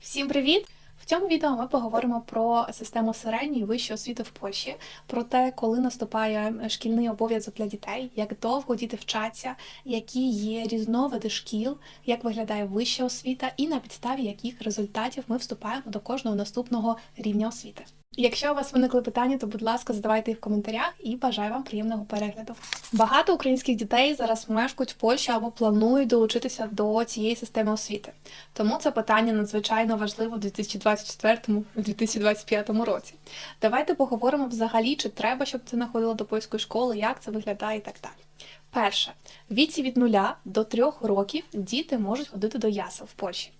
Всім привіт! В цьому відео ми поговоримо про систему середньої вищої освіти в Польщі, про те, коли наступає шкільний обов'язок для дітей, як довго діти вчаться, які є різновиди шкіл, як виглядає вища освіта, і на підставі яких результатів ми вступаємо до кожного наступного рівня освіти. Якщо у вас виникли питання, то будь ласка, задавайте їх в коментарях і бажаю вам приємного перегляду. Багато українських дітей зараз мешкають в Польщі або планують долучитися до цієї системи освіти. Тому це питання надзвичайно важливо в 2024-2025 році. Давайте поговоримо взагалі, чи треба, щоб ти находила до польської школи, як це виглядає і так далі. Перше, віці від 0 до 3 років діти можуть ходити до ясел в Польщі.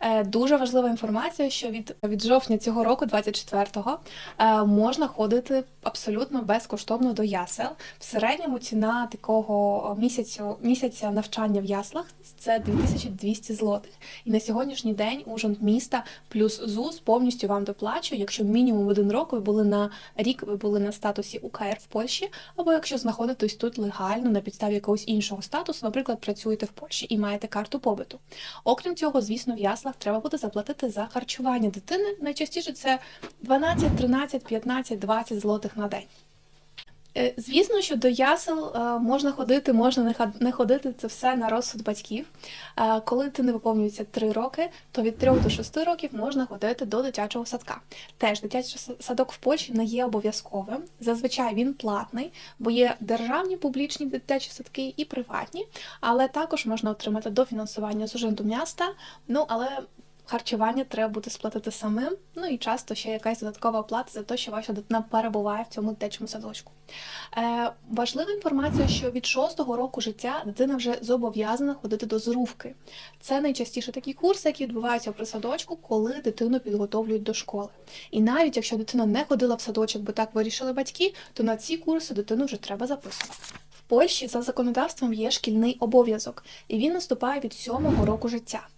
Е, Дуже важлива інформація, що від, від жовтня цього року, 24-го, е, можна ходити абсолютно безкоштовно до ясел. В середньому ціна такого місяцю, місяця навчання в яслах це 2200 злотих. І на сьогоднішній день ужин міста плюс ЗУС повністю вам доплачує, якщо мінімум один рок ви були на рік, ви були на статусі УКР в Польщі, або якщо знаходитесь тут легально на підставі якогось іншого статусу, наприклад, працюєте в Польщі і маєте карту побиту. Окрім цього, звісно, в яслах треба буде заплатити за харчування дитини. Найчастіше це 12, 13, 15, 20 злотих на день. Е, Звісно, що до ясел е, можна ходити, можна не ход- не ходити. Це все на розсуд батьків. Е, Коли ти не виповнюється 3 роки, то від 3 до 6 років можна ходити до дитячого садка. Теж дитячий садок в Польщі не є обов'язковим. Зазвичай він платний, бо є державні публічні дитячі садки і приватні, але також можна отримати дофінансування з ужинду міста. Ну але Харчування треба буде сплатити самим, ну і часто ще якась додаткова оплата за те, що ваша дитина перебуває в цьому дитячому садочку. Е, важлива інформація, що від шостого року життя дитина вже зобов'язана ходити до зрувки. Це найчастіше такі курси, які відбуваються при садочку, коли дитину підготовлюють до школи. І навіть якщо дитина не ходила в садочок, бо так вирішили батьки, то на ці курси дитину вже треба записувати. В Польщі за законодавством є шкільний обов'язок, і він наступає від сьомого року життя.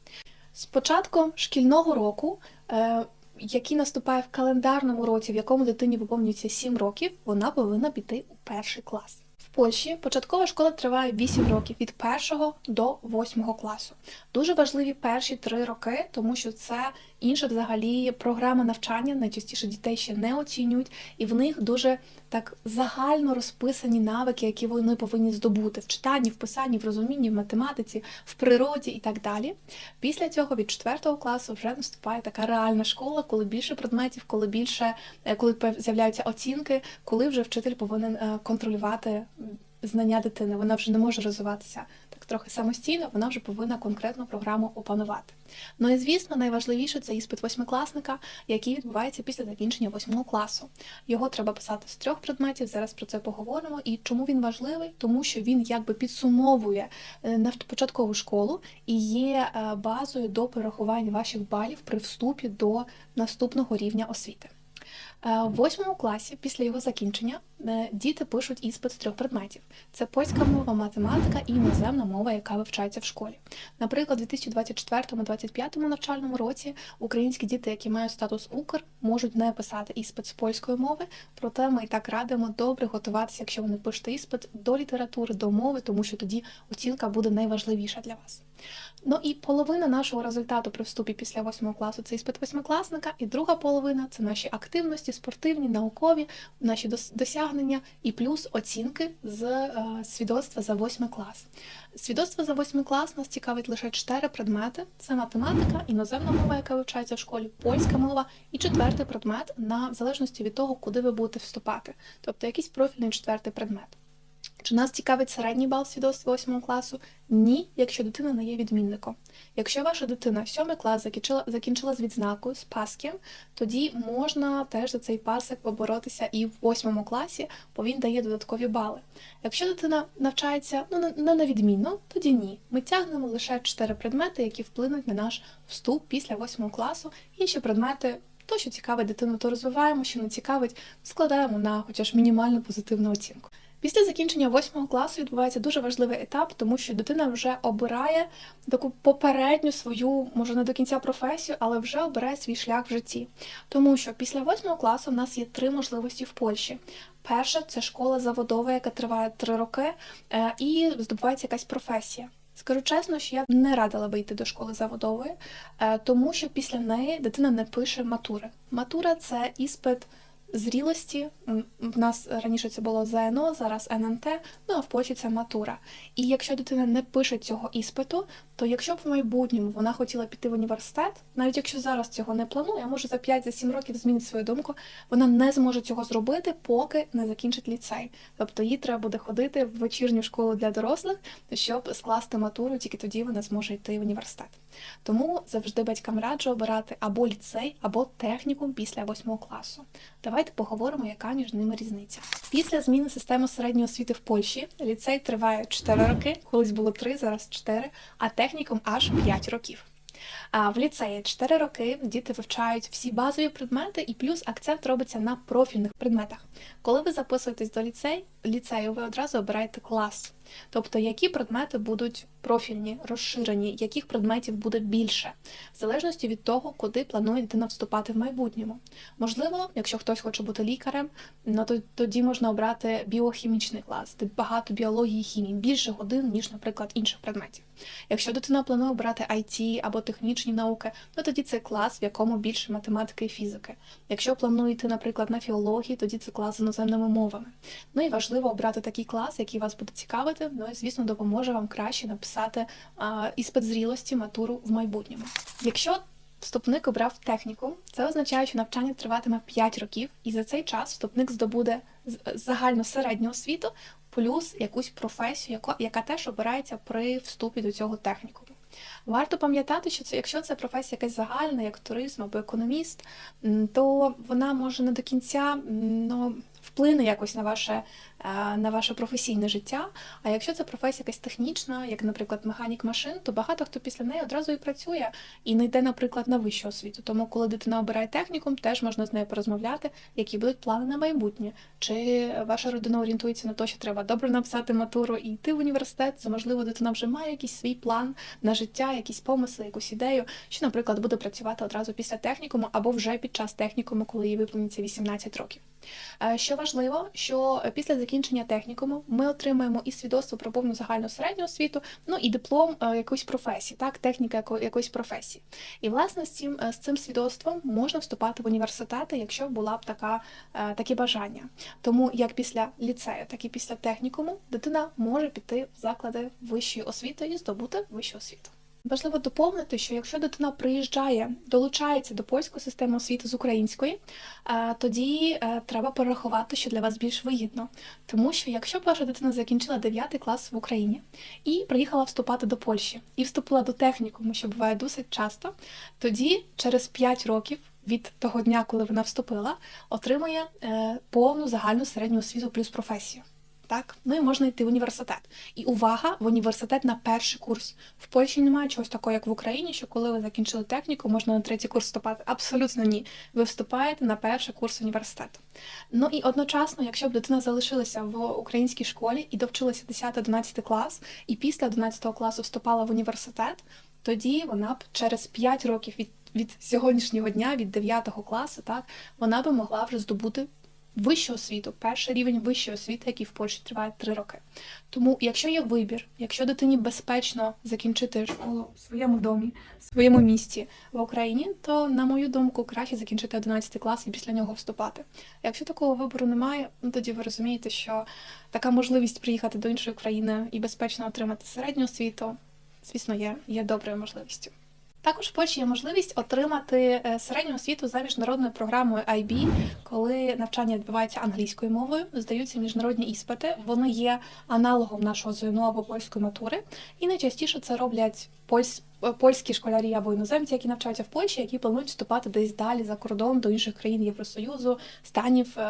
З початком шкільного року, е, який наступає в календарному році, в якому дитині виповнюється 7 років, вона повинна піти у перший клас. В Польщі початкова школа триває 8 років від 1 до 8 класу. Дуже важливі перші 3 роки, тому що це інша взагалі програма навчання. Найчастіше дітей ще не оцінюють, і в них дуже так загально розписані навики, які вони повинні здобути в читанні, в писанні, в розумінні, в математиці, в природі і так далі. Після цього від 4 класу вже наступає така реальна школа, коли більше предметів, коли більше е, коли з'являються оцінки, коли вже вчитель повинен е, контролювати знання дитини. Вона вже не може розвиватися так трохи самостійно, вона вже повинна конкретну програму опанувати. Ну і звісно, найважливіше це іспит восьмикласника, який відбувається після закінчення восьмого класу. Його треба писати з трьох предметів. Зараз про це поговоримо. І чому він важливий? Тому що він якби підсумовує е, початкову школу і є е, базою до перерахування ваших балів при вступі до наступного рівня освіти. Е, В восьмому класі, після його закінчення, е, діти пишуть іспит з трьох предметів: це польська мова, математика і іноземна мова, яка вивчається в школі. Наприклад, у 2024-2025 навчальному році українські діти, які мають статус Укр, можуть не писати іспит з польської мови. Проте ми і так радимо добре готуватися, якщо ви не пишете іспит до літератури, до мови, тому що тоді оцінка буде найважливіша для вас. Ну і половина нашого результату при вступі після восьмого класу це іспит восьмикласника, і друга половина це наші активності, спортивні, наукові, наші досягнення і плюс оцінки з е, свідоцтва за восьмий клас. Свідоцтво за восьмий клас нас цікавить лише чотири предмети: це математика, іноземна мова, яка вивчається в школі, польська мова, і четвертий предмет на в залежності від того, куди ви будете вступати, тобто якийсь профільний четвертий предмет. Чи нас цікавить середній бал свідоцтва 8 класу? Ні, якщо дитина не є відмінником. Якщо ваша дитина 7 клас закінчила, закінчила з відзнакою, з паском, тоді можна теж за цей пасик поборотися і в 8 класі, бо він дає додаткові бали. Якщо дитина навчається ну, не на відмінно, тоді ні. Ми тягнемо лише 4 предмети, які вплинуть на наш вступ після 8 класу. Інші предмети. То, що цікавить дитину, то розвиваємо, що не цікавить, складаємо на хоча ж мінімальну позитивну оцінку. Після закінчення восьмого класу відбувається дуже важливий етап, тому що дитина вже обирає таку попередню свою, може не до кінця професію, але вже обирає свій шлях в житті. Тому що після восьмого класу в нас є три можливості в Польщі. Перша це школа заводова, яка триває три роки, е, і здобувається якась професія. Скажу чесно, що я не радила би йти до школи заводової, е, тому що після неї дитина не пише матури. Матура це іспит зрілості. В нас раніше це було ЗНО, зараз ННТ, ну а в Польщі це матура. І якщо дитина не пише цього іспиту, то якщо б в майбутньому вона хотіла піти в університет, навіть якщо зараз цього не планує, може за 5-7 років змінить свою думку, вона не зможе цього зробити, поки не закінчить ліцей. Тобто їй треба буде ходити в вечірню школу для дорослих, щоб скласти матуру, тільки тоді вона зможе йти в університет. Тому завжди батькам раджу обирати або ліцей, або технікум після восьмого класу. Давайте поговоримо, яка між ними різниця. Після зміни системи середньої освіти в Польщі ліцей триває 4 роки, колись було 3, зараз 4, а технікум аж 5 років. А в ліцеї 4 роки діти вивчають всі базові предмети, і плюс акцент робиться на профільних предметах. Коли ви записуєтесь до ліцей, ліцею, ви одразу обираєте клас. Тобто, які предмети будуть профільні, розширені, яких предметів буде більше, в залежності від того, куди планує дитина вступати в майбутньому. Можливо, якщо хтось хоче бути лікарем, ну то тоді можна обрати біохімічний клас, де багато біології і хімії, більше годин, ніж, наприклад, інших предметів. Якщо дитина планує обрати IT або технічні науки, ну тоді це клас, в якому більше математики і фізики. Якщо планує йти, наприклад, на філології, тоді це клас з іноземними мовами. Ну і важливо обрати такий клас, який вас буде цікавити. Ну і звісно допоможе вам краще написати а, іспит зрілості, матуру в майбутньому. Якщо Вступник обрав техніку. Це означає, що навчання триватиме 5 років, і за цей час вступник здобуде загальну середню освіту плюс якусь професію, яка, яка теж обирається при вступі до цього технікуму. Варто пам'ятати, що це, якщо це професія якась загальна, як туризм або економіст, то вона може не до кінця ну, вплине якось на ваше, на ваше професійне життя. А якщо це професія якась технічна, як, наприклад, механік машин, то багато хто після неї одразу і працює і не йде, наприклад, на вищу освіту. Тому, коли дитина обирає технікум, теж можна з нею порозмовляти, які будуть плани на майбутнє. Чи ваша родина орієнтується на те, що треба добре написати матуру і йти в університет? Це можливо, дитина вже має якийсь свій план на життя, якісь помисли, якусь ідею, що, наприклад, буде працювати одразу після технікуму або вже під час технікуму, коли їй виповниться 18 років. Е, Що важливо, що після закінчення технікуму ми отримаємо і свідоцтво про повну загальну середню освіту, ну і диплом е, якоїсь професії, так, техніка якоїсь професії. І власне з цим, е, з цим свідоцтвом можна вступати в університети, якщо була б така, е, такі бажання. Тому як після ліцею, так і після технікуму дитина може піти в заклади вищої освіти і здобути вищу освіту. Важливо доповнити, що якщо дитина приїжджає, долучається до польської системи освіти з української, е, тоді е, треба порахувати, що для вас більш вигідно. Тому що якщо ваша дитина закінчила 9 клас в Україні і приїхала вступати до Польщі і вступила до технікуму, що буває досить часто, тоді через 5 років. Від того дня, коли вона вступила, отримує е, повну загальну середню освіту плюс професію. Так, ну і можна йти в університет. І увага в університет на перший курс. В Польщі немає чогось такого, як в Україні, що коли ви закінчили техніку, можна на третій курс вступати. Абсолютно ні. Ви вступаєте на перший курс університету. Ну і одночасно, якщо б дитина залишилася в українській школі і довчилася 10-11 клас, і після 11 класу вступала в університет, тоді вона б через 5 років від, від сьогоднішнього дня, від 9 класу, так, вона би могла вже здобути вищу освіту, перший рівень вищої освіти, який в Польщі триває 3 роки. Тому, якщо є вибір, якщо дитині безпечно закінчити школу в своєму домі, в своєму місті в Україні, то, на мою думку, краще закінчити 11 клас і після нього вступати. Якщо такого вибору немає, ну тоді ви розумієте, що така можливість приїхати до іншої країни і безпечно отримати середню освіту, звісно, є, є доброю можливістю. Також в Польщі є можливість отримати е, середню освіту за міжнародною програмою IB, коли навчання відбувається англійською мовою, здаються міжнародні іспити. Вони є аналогом нашого ЗНО або польської матури, і найчастіше це роблять польсь- польські школярі або іноземці, які навчаються в Польщі, які планують вступати десь далі за кордон до інших країн Євросоюзу, станів е, е,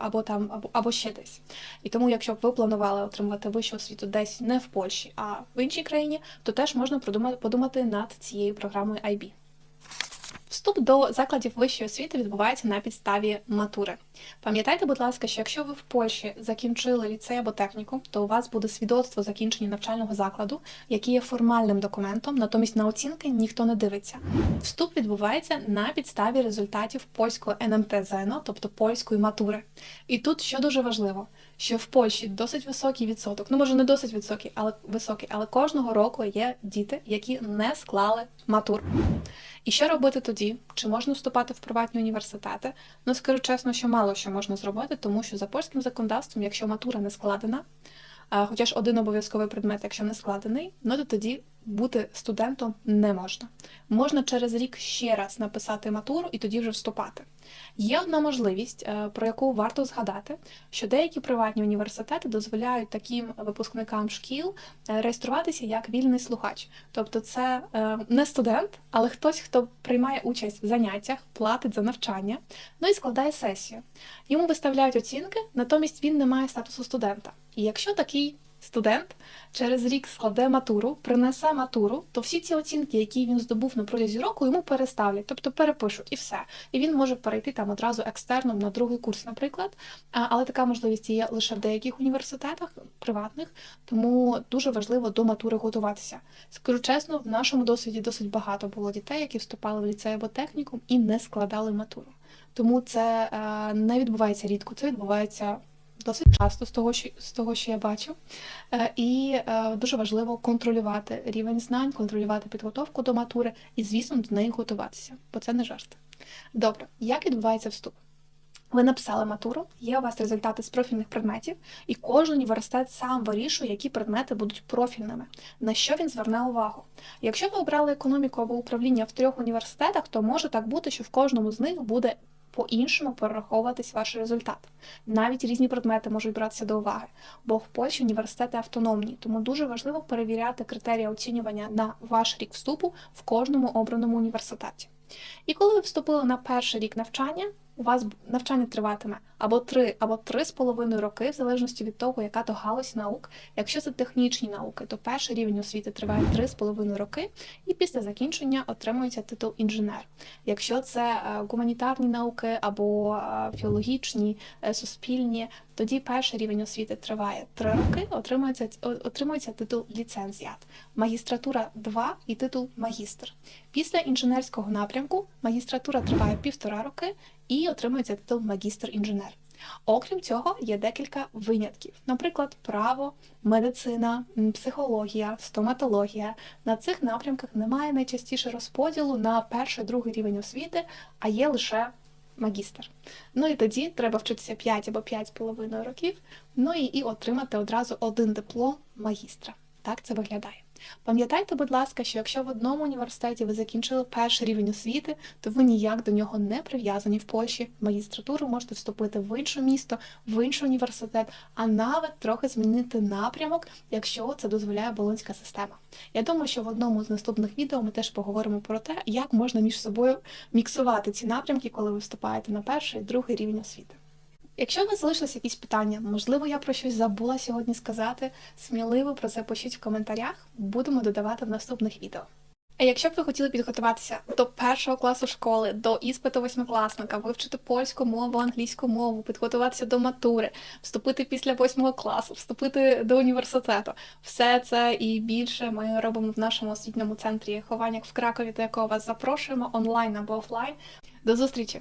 або там, або, або ще десь. І тому, якщо б ви планували отримувати вищу освіту десь не в Польщі, а в іншій країні, то теж можна подумати над цією програмою IB. Вступ до закладів вищої освіти відбувається на підставі матури. Пам'ятайте, будь ласка, що якщо ви в Польщі закінчили ліцей або техніку, то у вас буде свідоцтво закінчення навчального закладу, яке є формальним документом, натомість на оцінки ніхто не дивиться. Вступ відбувається на підставі результатів польського НМТ ЗНО, тобто польської матури. І тут що дуже важливо, що в Польщі досить високий відсоток, ну може не досить високий, але високий, але кожного року є діти, які не склали матур. І що робити тоді? Чи можна вступати в приватні університети? Ну скажу чесно, що мало що можна зробити, тому що за польським законодавством, якщо матура не складена, хоча ж один обов'язковий предмет, якщо не складений, ну то тоді бути студентом не можна. Можна через рік ще раз написати матуру і тоді вже вступати. Є одна можливість, е, про яку варто згадати, що деякі приватні університети дозволяють таким випускникам шкіл е, реєструватися як вільний слухач. Тобто, це е, не студент, але хтось, хто приймає участь в заняттях, платить за навчання, ну і складає сесію. Йому виставляють оцінки, натомість він не має статусу студента. І якщо такий студент через рік складе матуру, принесе матуру, то всі ці оцінки, які він здобув на протязі року, йому переставлять, тобто перепишуть і все. І він може перейти там одразу екстерном на другий курс, наприклад. Але така можливість є лише в деяких університетах приватних, тому дуже важливо до матури готуватися. Скажу чесно, в нашому досвіді досить багато було дітей, які вступали в ліцей або технікум і не складали матуру. Тому це е, не відбувається рідко, це відбувається досить часто з того, що з того, що я бачу. Е, І е, дуже важливо контролювати рівень знань, контролювати підготовку до матури і, звісно, до неї готуватися, бо це не жарт. Добре, як відбувається вступ? Ви написали матуру, є у вас результати з профільних предметів, і кожен університет сам вирішує, які предмети будуть профільними, на що він зверне увагу. Якщо ви обрали економіку або управління в трьох університетах, то може так бути, що в кожному з них буде по-іншому перераховуватись ваш результат. Навіть різні предмети можуть братися до уваги, бо в Польщі університети автономні, тому дуже важливо перевіряти критерії оцінювання на ваш рік вступу в кожному обраному університеті. І коли ви вступили на перший рік навчання, у вас навчання триватиме або 3, або 3,5 роки, в залежності від того, яка то галузь наук. Якщо це технічні науки, то перший рівень освіти триває 3,5 роки, і після закінчення отримується титул інженер. Якщо це е, гуманітарні науки або е, філологічні, е, суспільні, тоді перший рівень освіти триває 3 роки, отримується, отримується титул ліцензіат, магістратура 2 і титул магістр. Після інженерського напрямку магістратура триває півтора роки і отримується титул магістр-інженер. Окрім цього, є декілька винятків, наприклад, право, медицина, психологія, стоматологія. На цих напрямках немає найчастіше розподілу на перший другий рівень освіти, а є лише магістр. Ну і тоді треба вчитися 5 або 5,5 років, ну і, і отримати одразу один диплом магістра. Так це виглядає. Пам'ятайте, будь ласка, що якщо в одному університеті ви закінчили перший рівень освіти, то ви ніяк до нього не прив'язані в Польщі. В магістратуру можете вступити в інше місто, в інший університет, а навіть трохи змінити напрямок, якщо це дозволяє болонська система. Я думаю, що в одному з наступних відео ми теж поговоримо про те, як можна між собою міксувати ці напрямки, коли ви вступаєте на перший і другий рівень освіти. Якщо у вас залишились якісь питання, можливо, я про щось забула сьогодні сказати, сміливо про це пишіть в коментарях, будемо додавати в наступних відео. А якщо б ви хотіли підготуватися до першого класу школи, до іспиту восьмикласника, вивчити польську мову, англійську мову, підготуватися до матури, вступити після восьмого класу, вступити до університету, все це і більше ми робимо в нашому освітньому центрі Хованяк в Кракові, до якого вас запрошуємо онлайн або офлайн. До зустрічі!